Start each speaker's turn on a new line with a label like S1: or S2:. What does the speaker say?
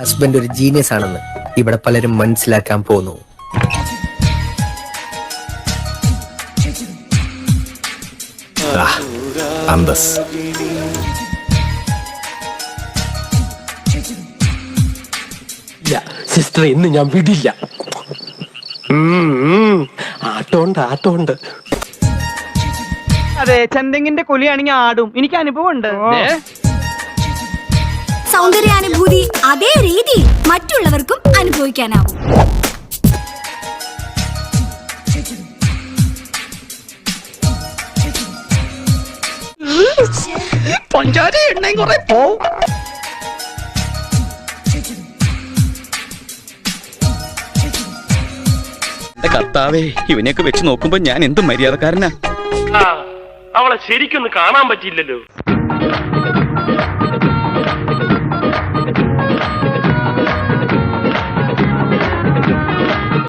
S1: Husband ഒരു genius ആണെന്ന് ഇവിടെ പലരും മനസ്സിലാക്കാൻ പോകുന്നു.
S2: അന്തസ്.
S3: സിസ്റ്റർ ഇന്ന് ഞാൻ വിടില്ല. ആട്ടോണ്ട് ആട്ടോണ്ട്.
S4: അതെ ചെന്തെങ്ങിന്റെ കൊലിയാണെങ്കിൽ ആടും. എനിക്ക് അനുഭവം ഉണ്ട്
S5: സൗന്ദര്യാനുഭൂതി അതേ രീതി മറ്റുള്ളവർക്കും അനുഭവിക്കാനാവും.
S4: പഞ്ചാര എണ്ണയും കുറെ പോവും.
S6: എന്റെ കർത്താവേ ഇവനെയൊക്കെ വെച്ച് നോക്കുമ്പോ ഞാൻ എന്ത് മര്യാദക്കാരനാ.
S7: അവളെ ശരിക്കൊന്ന് കാണാൻ പറ്റിയില്ലല്ലോ.